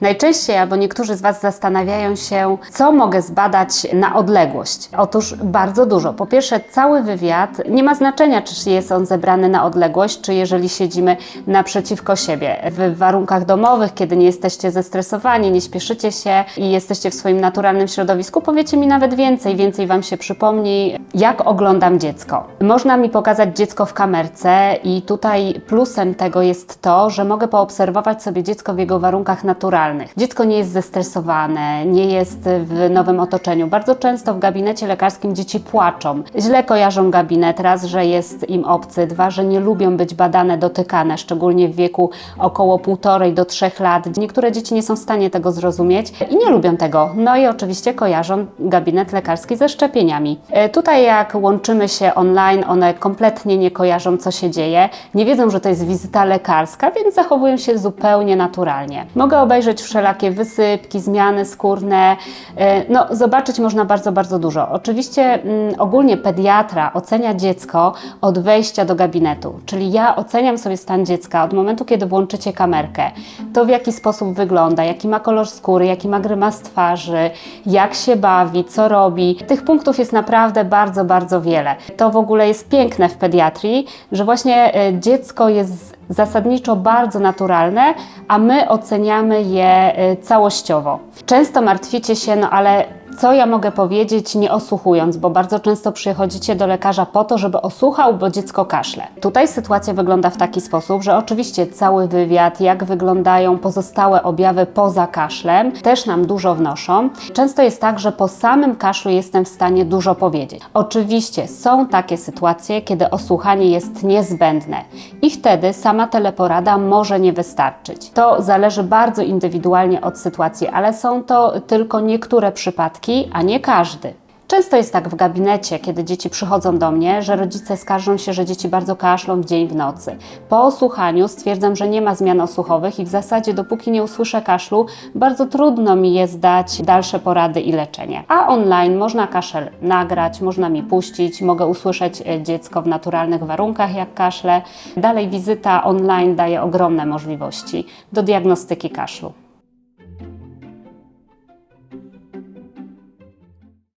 Najczęściej albo niektórzy z Was zastanawiają się, co mogę zbadać na odległość. Otóż bardzo dużo. Po pierwsze, cały wywiad nie ma znaczenia, czy jest on zebrany na odległość, czy jeżeli siedzimy naprzeciwko siebie. W warunkach domowych, kiedy nie jesteście zestresowani, nie śpieszycie się i jesteście w swoim naturalnym środowisku, powiecie mi nawet więcej, więcej Wam się przypomni, jak oglądam dziecko. Można mi pokazać dziecko w kamerce i tutaj plusem tego jest to, że mogę poobserwować sobie dziecko w jego warunkach naturalnych. Dziecko nie jest zestresowane, nie jest w nowym otoczeniu. Bardzo często w gabinecie lekarskim dzieci płaczą. Źle kojarzą gabinet, raz, że jest im obcy, dwa, że nie lubią być badane, dotykane, szczególnie w wieku około półtorej do trzech lat. Niektóre dzieci nie są w stanie tego zrozumieć i nie lubią tego. No i oczywiście kojarzą gabinet lekarski ze szczepieniami. E, Tutaj jak łączymy się online, one kompletnie nie kojarzą, co się dzieje, nie wiedzą, że to jest wizyta lekarska, więc zachowują się zupełnie naturalnie. Mogę obejrzeć wszelakie wysypki, zmiany skórne. E, No, zobaczyć można bardzo, bardzo dużo. Oczywiście mm, ogólnie pediatra ocenia dziecko od wejścia do gabinetu, czyli ja oceniam sobie stan dziecka od momentu, kiedy włączycie kamerkę. To w jaki sposób wygląda, jaki ma kolor skóry, jaki ma grymas twarzy, jak się bawi, co robi. Tych punktów jest naprawdę bardzo, bardzo wiele. To w ogóle jest piękne w pediatrii, że właśnie e, dziecko jest zasadniczo bardzo naturalne, a my oceniamy je całościowo. Często martwicie się, no ale co ja mogę powiedzieć nie osłuchując, bo bardzo często przychodzicie do lekarza po to, żeby osłuchał, bo dziecko kaszle. Tutaj sytuacja wygląda w taki sposób, że oczywiście cały wywiad, jak wyglądają pozostałe objawy poza kaszlem, też nam dużo wnoszą. Często jest tak, że po samym kaszlu jestem w stanie dużo powiedzieć. Oczywiście są takie sytuacje, kiedy osłuchanie jest niezbędne i wtedy sama teleporada może nie wystarczyć. To zależy bardzo indywidualnie od sytuacji, ale są to tylko niektóre przypadki, a nie każdy. Często jest tak w gabinecie, kiedy dzieci przychodzą do mnie, że rodzice skarżą się, że dzieci bardzo kaszlą w dzień w nocy. Po osłuchaniu stwierdzam, że nie ma zmian osłuchowych i w zasadzie dopóki nie usłyszę kaszlu, bardzo trudno mi jest dać dalsze porady i leczenie. A online można kaszel nagrać, można mi puścić, mogę usłyszeć e, dziecko w naturalnych warunkach jak kaszle. Dalej wizyta online daje ogromne możliwości do diagnostyki kaszlu.